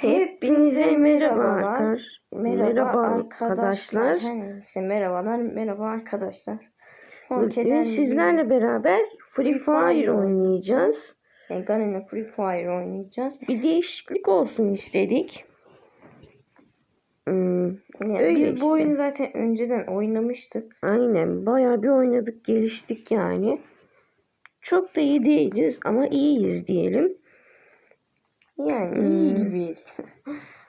Hepinize merhabalar. Merhabalar. Merhaba arkadaşlar. Neyse merhabalar. Merhaba arkadaşlar. Bugün sizlerle beraber Free Fire oynayacağız. yani Free Fire oynayacağız. Bir değişiklik olsun istedik. Hmm, Yani Öyle biz işte. bu oyunu zaten önceden oynamıştık. aynen bayağı bir oynadık geliştik yani. Çok da iyi değiliz ama iyiyiz diyelim. Yani iyi Hmm. gibiyiz.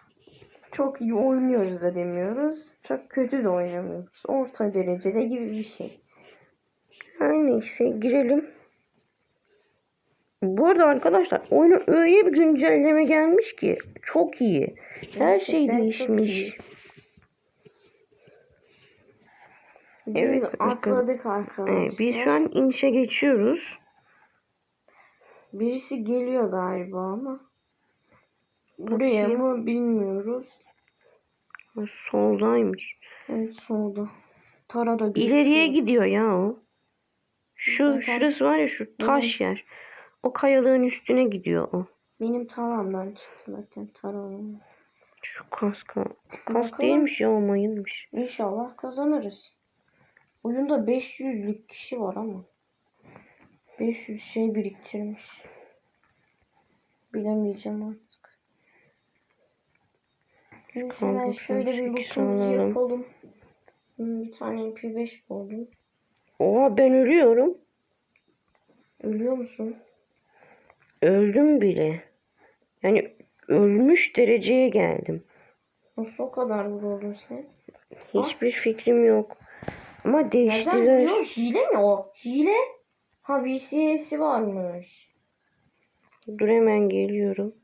Çok iyi oynuyoruz da demiyoruz. Çok kötü de oynamıyoruz. Orta derecede gibi bir şey. Her neyse girelim. Bu arada arkadaşlar oyuna öyle bir güncelleme gelmiş ki çok iyi. Her şey Gerçekten çok değişmiş. iyi. Biz Evet, bakın. atladık arkadaşlar. Evet, biz şu an inişe geçiyoruz. Birisi geliyor galiba ama. Buraya mı bilmiyoruz. Soldaymış. Evet solda. Tara da. İleriye gidiyor ya o. Şu Zaten- şurası var ya şu taş yer. O kayalığın üstüne gidiyor o. Benim taramdan çıktı zaten taram. Şu kaska. Kask Bakalım. değilmiş ya o mayınmış. İnşallah kazanırız. Oyunda 500'lük kişi var ama. 500 şey biriktirmiş. Bilemeyeceğim artık. Neyse şöyle bir alalım. yapalım. Hmm, Bir tane MP5 buldum. Oha ben ölüyorum. Ölüyor musun? Öldüm bile. Yani ölmüş dereceye geldim. Nasıl o kadar vuruldun sen? Hiçbir fikrim yok. Ama değiştiler. biliyor? Hile mi o? Hile? Ha VCS'i varmış. Dur hemen geliyorum.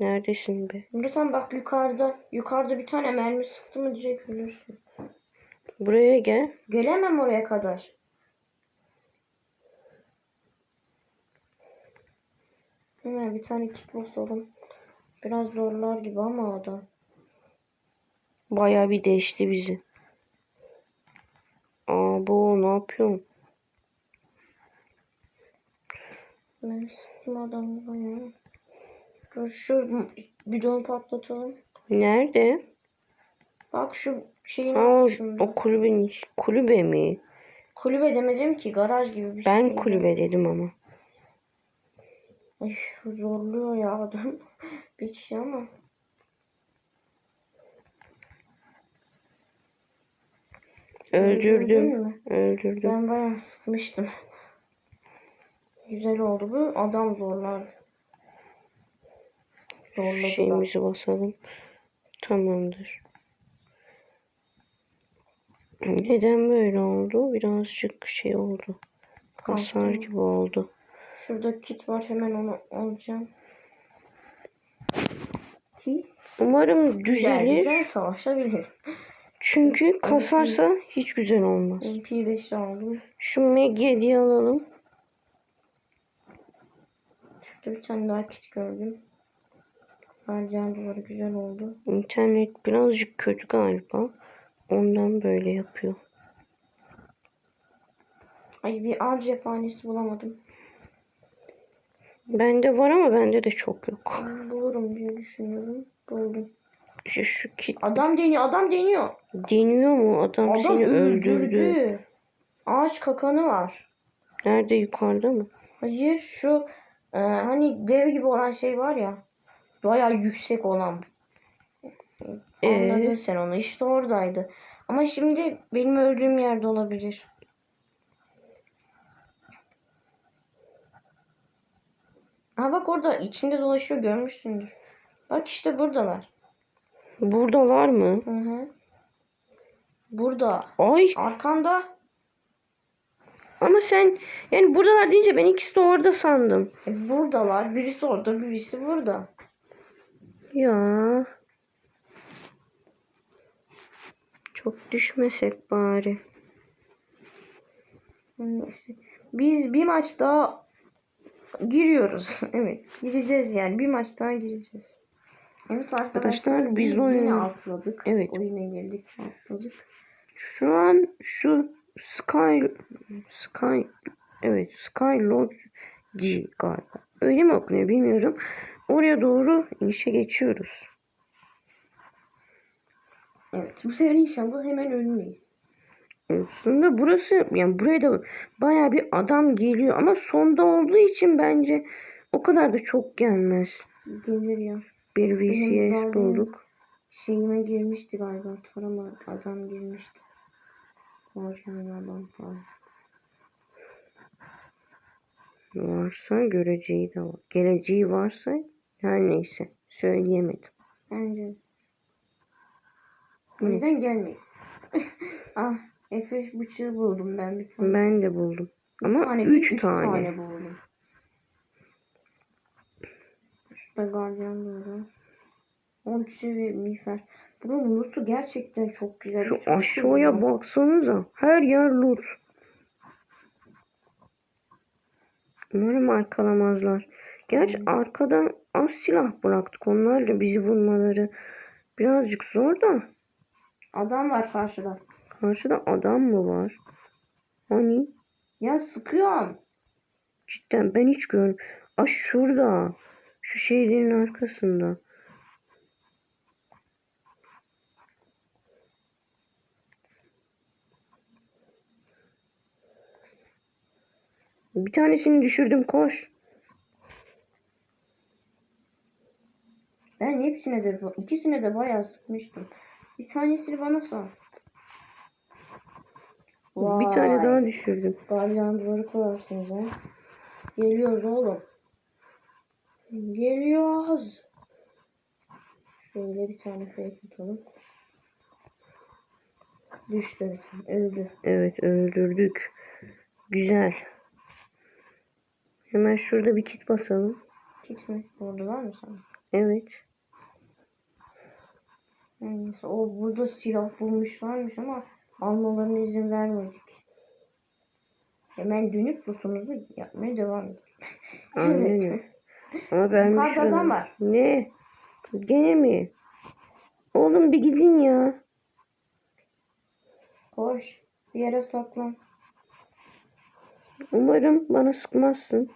Neredesin be? Murat bak yukarıda. Yukarıda bir tane mermi sıktı mı direkt ölürsün. Buraya gel. Gelemem oraya kadar. Hemen bir tane kit basalım. Biraz zorlar gibi ama adam. Bayağı bir değişti bizi. Aa bu ne yapıyorsun? Ben sıktım adamı bayağı. Dur şu bidonu patlatalım. Nerede? Bak şu şeyin Aa, o kulübenin iç- kulübe mi? Kulübe demedim ki garaj gibi bir Ben şey. kulübe dedim ama. Ay, zorluyor ya adam. bir kişi ama. Öldürdüm. Öldürdüm. Ben bayağı sıkmıştım. Güzel oldu bu. Adam zorlar. Zorladı da. Şeyimizi basalım. Tamamdır. Neden böyle oldu? Birazcık şey oldu. Kalktı. gibi oldu. Şurada kit var hemen onu alacağım. Ki Umarım güzel düzelir. güzel savaşabilirim. Çünkü kasarsa hiç güzel olmaz. MP5'i aldım. Şu Meg alalım. Şurada bir tane daha kit gördüm. Harcayan duvarı güzel oldu. İnternet birazcık kötü galiba. Ondan böyle yapıyor. Ay bir av cephanesi bulamadım. Bende var ama bende de çok yok. Bulurum diye düşünüyorum. Buldum. Şu, şu kit Adam deniyor, adam deniyor. deniyor mu? Adam, Adam seni öldürdü. öldürdü. Ağaç kakanı var. Nerede yukarıda mı? Hayır şu e, hani dev gibi olan şey var ya. Bayağı yüksek olan. Anladın Ee? sen onu. İşte oradaydı. Ama şimdi benim öldüğüm yerde olabilir. Ha bak orada içinde dolaşıyor görmüşsündür. Bak işte buradalar. Buradalar mı? Hı hı. Burada. Ay Arkanda. ama sen yani buradalar deyince ben ikisi de orada sandım. E, buradalar. Birisi orada, birisi burada. Ya. Çok düşmesek bari. Neyse. Biz bir maç daha giriyoruz. evet. Gireceğiz yani. Bir maç daha gireceğiz. Evet arkadaşlar, Arkadaşlar, biz biz, oyun- yine atladık. Evet. Oyuna girdik atladık. Şu an şu Sky Sky evet Sky Lodge G galiba. Öyle mi okunuyor bilmiyorum. Oraya doğru inişe geçiyoruz. Evet bu sefer inşallah hemen ölmeyiz. Aslında burası yani buraya da baya bir adam geliyor ama sonda olduğu için bence o kadar da çok gelmez. Gelir ya. Bir VCS bulduk. Şeyime girmişti galiba. Tarama adam girmişti. Yani adam falan. Varsa göreceği de var. Geleceği varsa her neyse söyleyemedim. Bence. O yüzden gelmeyin. ah F5 bıçağı buldum ben bir tane. Ben de buldum. Bir Ama tane değil, üç tane. buldum. Şurada gardiyan doğru. 13 seviye miğfer. Bunun loot'u gerçekten çok güzel. Şu Hiç aşağıya gidiyor. baksanıza. Her yer loot. Umarım arkalamazlar. Gerçi arkadan az silah bıraktık. Onlarla bizi vurmaları birazcık zor da. Adam var karşıda. Karşıda adam mı var? Hani? Ya sıkıyorum. Cidden ben hiç görmedim. Aa şurada. Şu şeylerin arkasında. Bir tanesini düşürdüm koş. Ben hepsine de ikisine de bayağı sıkmıştım. Bir tanesini bana sal. Bir tane Vay. daha düşürdüm. Gardiyan duvarı kurarsınız ha. Geliyoruz oğlum. Geliyoruz. Şöyle bir tane fake atalım. Düştü bir tane. Öldü. Evet öldürdük. Güzel. Hemen şurada bir kit basalım. Gitme. Orada var mı sana? Evet. Neyse. O burada silah bulmuşlarmış ama almalarına izin vermedik. Hemen dönüp lootumuzu yapmaya devam edelim. Aynen. Ama ben Yukarıda adam var. Ne? Gene mi? Oğlum bir gidin ya. Koş. Bir yere saklan. Umarım bana sıkmazsın.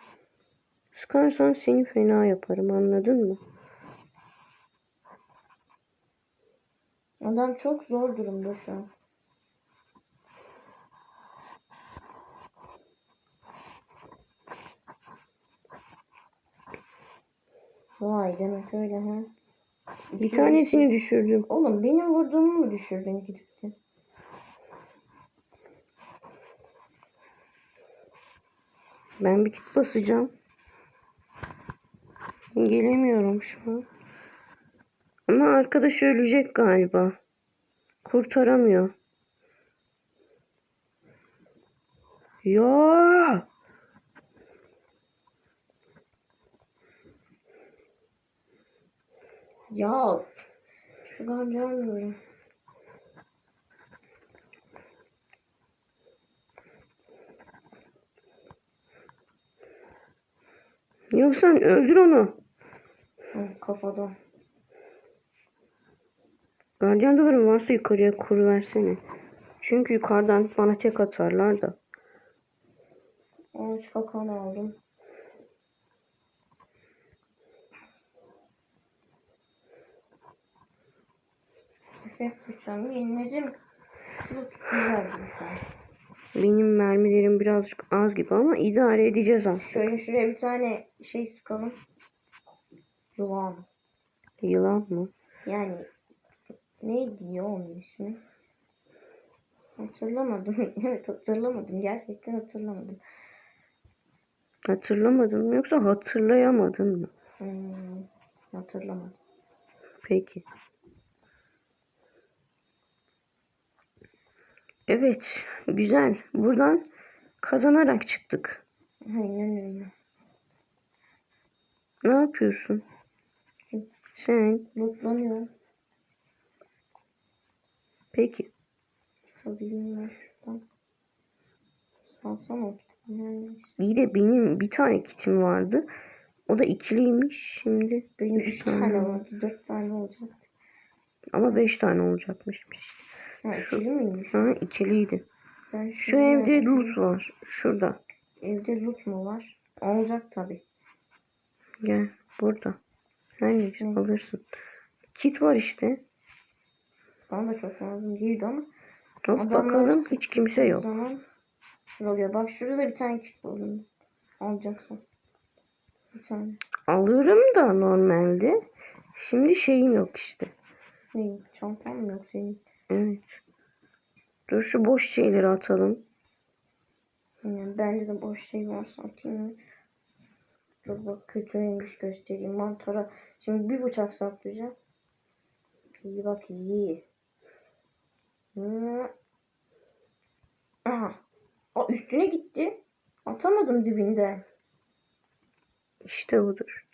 Sıkarsan seni fena yaparım anladın mı? Adam çok zor durumda şu an. Vay demek öyle ha. Bir tanesini düşürdüm. Oğlum benim vurduğumu mu düşürdün gidip de? Ben bir kit basacağım. Gelemiyorum şu an. Ama arkadaş ölecek galiba. Kurtaramıyor. Ya! Ya şu gardiyan böyle. Yoksa öldür onu. Hı, Kafada. Gardiyan duvarın varsa yukarıya kur versene. Çünkü yukarıdan bana tek atarlar da. Ağaç kakan aldım. Efekt bıçağımı yeniledim. Güzel bir şey. Benim mermilerim birazcık az gibi ama idare edeceğiz artık. Şöyle şuraya bir tane şey sıkalım. Yılan. Yılan mı? Yani neydi ya onun ismi? Hatırlamadım. evet hatırlamadım. Gerçekten hatırlamadım. Hatırlamadın mı yoksa hatırlayamadın mı? Hmm, hatırlamadım. Peki. Evet, güzel. Buradan kazanarak çıktık. Aynen öyle. Ne yapıyorsun? Sen Lootlanıyor. Peki. Salayım ben şuradan. Salsam o yani İyi de benim bir tane kitim vardı. O da ikiliymiş şimdi. benim Üç 3 tane tane var. vardı. 4 tane olacak. Ama beş tane olacakmış. Ha ikili miymiş? Ha ikiliydi. Ben Şu evde merak loot var. Şurada. Evde loot mu var? Olacak tabi. Gel burada. Her neyse alırsın. Kit var işte. Bana da çok lazım değildi ama. Adamlar bakalım hiç kimse yok. Zaman oluyor. Bak şurada da bir tane kit buldum. Alacaksın. Bir tane. Alırım da normalde. Şimdi şeyim yok işte. Ne? Çantam mı yok senin? Evet. Dur şu boş şeyleri atalım. Yani bende de boş şey varsa atayım? Dur bak kötüymüş göstereyim. Mantara şimdi bir bıçak saplayacağım. İyi bak iyi. Hı. Aha. Aa, üstüne gitti. Atamadım dibinde. İşte budur.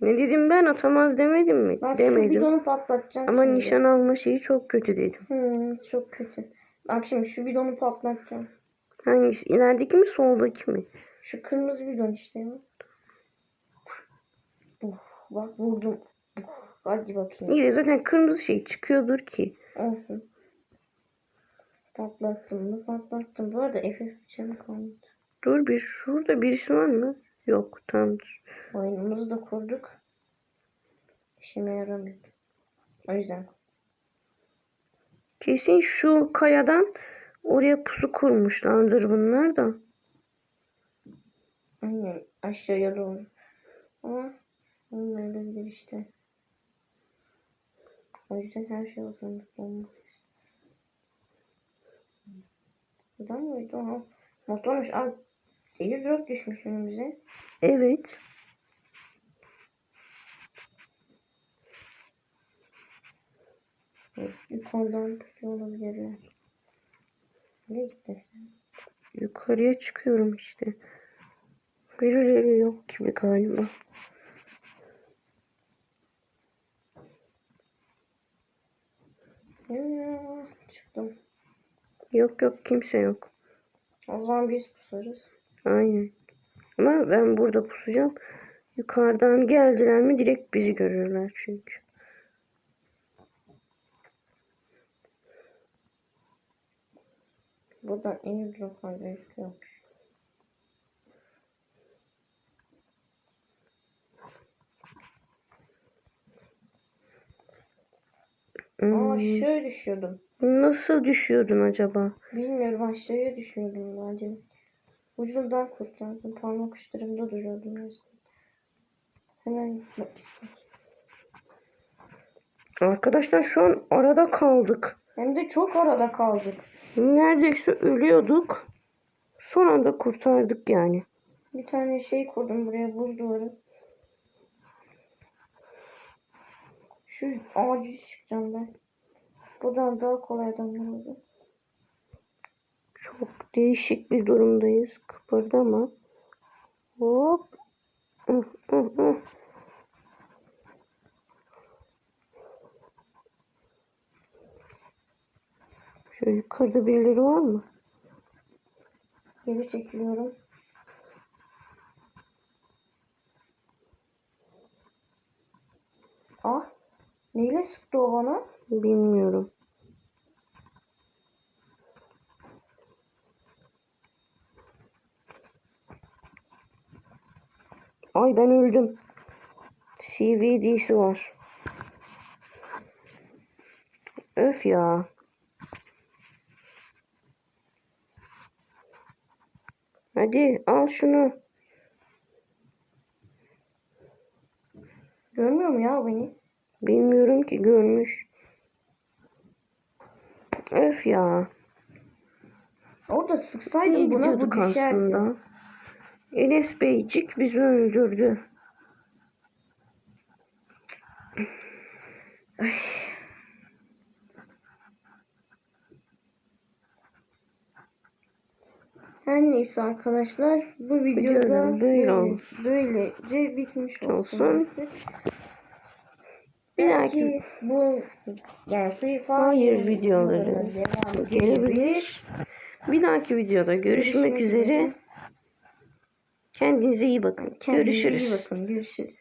Ne dedim ben atamaz demedim mi? Bak şu Demedim. bidonu patlatacağım Ama şimdi. nişan alma şeyi çok kötü dedim. Hı, çok kötü. Bak şimdi şu bidonu patlatacağım. Hangisi? İlerideki mi soldaki mi? Şu kırmızı bidon işte. Uh, bak vurdum. Uh, hadi bakayım. İyi de zaten kırmızı şey çıkıyordur ki. Olsun. Patlattım mı? Patlattım. Bu arada FF bıçağım kalmadı. Dur bir şurada birisi var mı? Yok tamamdır. Oyunumuzu da kurduk. İşime yaramıyor. O yüzden. Kesin şu kayadan oraya pusu kurmuşlardır bunlar da. Aynen aşağıya doğru. Ama olmayabilir işte. O yüzden her şey hazırlıklı olmalıyız. Buradan mıydı o? Motormuş. Aa, deli drop düşmüş önümüze. Evet. Evet, Yukarıdan pusu olabilirler. Nereye gitti sen? Yukarıya çıkıyorum işte. Birileri yok gibi galiba. Ya, çıktım. Yok yok kimse yok. O zaman biz pusarız. Aynen. Ama ben burada pusacağım. Yukarıdan geldiler mi direkt bizi görürler çünkü. Buradan airdroplar gözüküyormuş. Aa Hmm, aşağı düşüyordum. Nasıl düşüyordun acaba? Bilmiyorum aşağıya düşüyordum bence. Ucundan kurtardım. Parmak uçlarımda duruyordum resmen. Hemen Arkadaşlar şu an arada kaldık. hem de çok arada kaldık. Neredeyse ölüyorduk. Son anda kurtardık yani. Bir tane şey kurdum buraya buz duvarı. Şu ağacı çıkacağım ben. Buradan daha kolay oldu. Çok değişik bir durumdayız. Kıpırdama. Hop. Şöyle yukarıda birileri var mı? Geri çekiliyorum. Ah. Neyle sıktı o bana? Bilmiyorum. Ay ben öldüm. CVD'si var. Öf ya. Hadi al şunu. Görmüyor mu ya beni? Bilmiyorum ki görmüş. Öf ya. Orada sıksaydım İyi buna bu düşerdi. aslında. Enes Beycik bizi öldürdü. Her neyse arkadaşlar bu videoda böyle böyle, böylece bitmiş olsun. Olsun. Belki bu yani Free Fire videoları gelebilir. Bir dahaki videoda görüşmek üzere. Kendinize iyi bakın. Kendinize Görüşürüz. iyi bakın. Görüşürüz.